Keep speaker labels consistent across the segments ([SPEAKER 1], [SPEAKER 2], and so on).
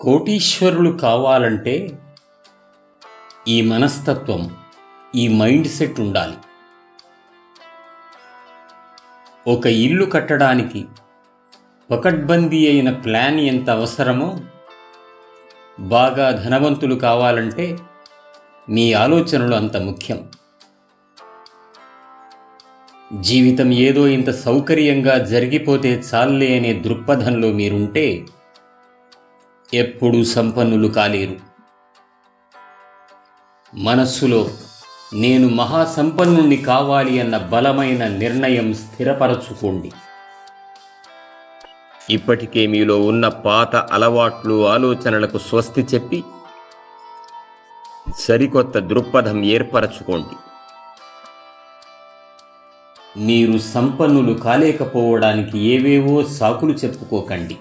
[SPEAKER 1] కోటీశ్వరులు కావాలంటే ఈ మనస్తత్వం ఈ మైండ్ సెట్ ఉండాలి. ఒక ఇల్లు కట్టడానికి పకడ్బందీ అయిన ప్లాన్ ఎంత అవసరమో బాగా ధనవంతులు కావాలంటే మీ ఆలోచనలు అంత ముఖ్యం. జీవితం ఏదో ఇంత సౌకర్యంగా జరిగిపోతే చాలే అనే దృక్పథంలో మీరుంటే ఎప్పుడూ సంపన్నులు కాలేరు. మనస్సులో నేను మహాసంపన్నుణ్ణి కావాలి అన్న బలమైన నిర్ణయం స్థిరపరచుకోండి. ఇప్పటికే మీలో ఉన్న పాత అలవాట్లు ఆలోచనలకు స్వస్తి చెప్పి సరికొత్త దృక్పథం ఏర్పరచుకోండి. మీరు సంపన్నులు కాలేకపోవడానికి ఏవేవో సాకులు చెప్పుకోకండి.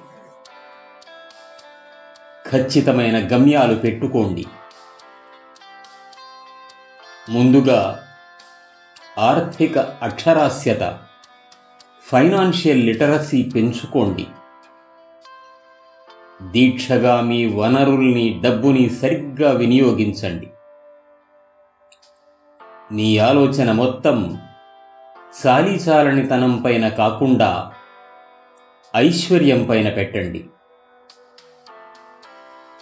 [SPEAKER 1] ఖచ్చితమైన గమ్యాలు పెట్టుకోండి. ముందుగా ఆర్థిక అక్షరాస్యత ఫైనాన్షియల్ లిటరసీ పెంచుకోండి. దీక్షగా మీ వనరుల్ని డబ్బుని సరిగ్గా వినియోగించండి. నీ ఆలోచన మొత్తం చాలీచాలనితనం పైన కాకుండా ఐశ్వర్యం పైన పెట్టండి.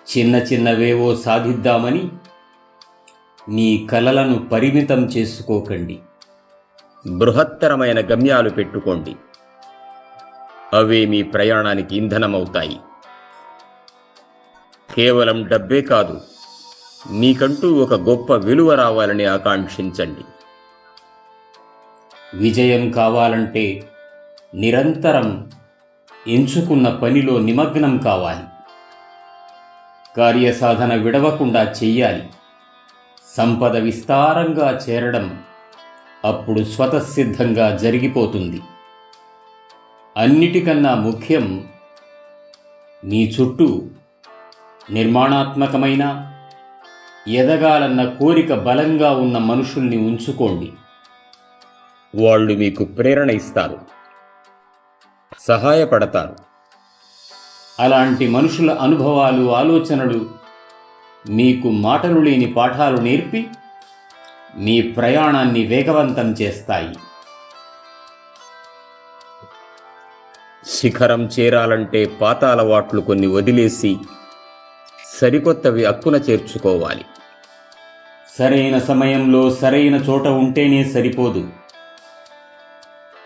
[SPEAKER 1] చిన్న చిన్నవేవో సాధిద్దామని మీ కలలను పరిమితం చేసుకోకండి. బృహత్తరమైన గమ్యాలు పెట్టుకోండి. అవే మీ ప్రయాణానికి ఇంధనమవుతాయి. కేవలం డబ్బే కాదు మీకంటూ ఒక గొప్ప విలువ రావాలని ఆకాంక్షించండి. విజయం కావాలంటే నిరంతరం ఎంచుకున్న పనిలో నిమగ్నం కావాలి. కార్యసాధన విడవకుండా చెయ్యాలి. సంపద విస్తారంగా చేరడం అప్పుడు స్వతసిద్ధంగా జరిగిపోతుంది. అన్నిటికన్నా ముఖ్యం మీ చుట్టూ నిర్మాణాత్మకమైన ఎదగాలన్న కోరిక బలంగా ఉన్న మనుషుల్ని ఉంచుకోండి. వాళ్ళు మీకు ప్రేరణ ఇస్తారు సహాయపడతారు. అలాంటి మనుషుల అనుభవాలు ఆలోచనలు మీకు మాటలు లేని పాఠాలు నేర్పి మీ ప్రయాణాన్ని వేగవంతం చేస్తాయి. శిఖరం చేరాలంటే పాత అలవాట్లు కొన్ని వదిలేసి సరికొత్తవి అక్కున చేర్చుకోవాలి. సరైన సమయంలో సరైన చోట ఉంటేనే సరిపోదు.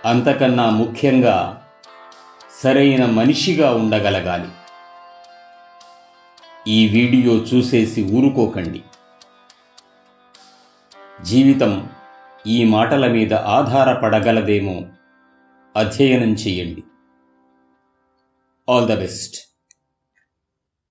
[SPEAKER 1] అంతకన్నా ముఖ్యంగా సరైన మనిషిగా ఉండగలగాలి. ఈ వీడియో చూసేసి ఊరుకోకండి. జీవితం ఈ మాటల మీద ఆధారపడగలదేమో అధ్యయనం చేయండి. All the best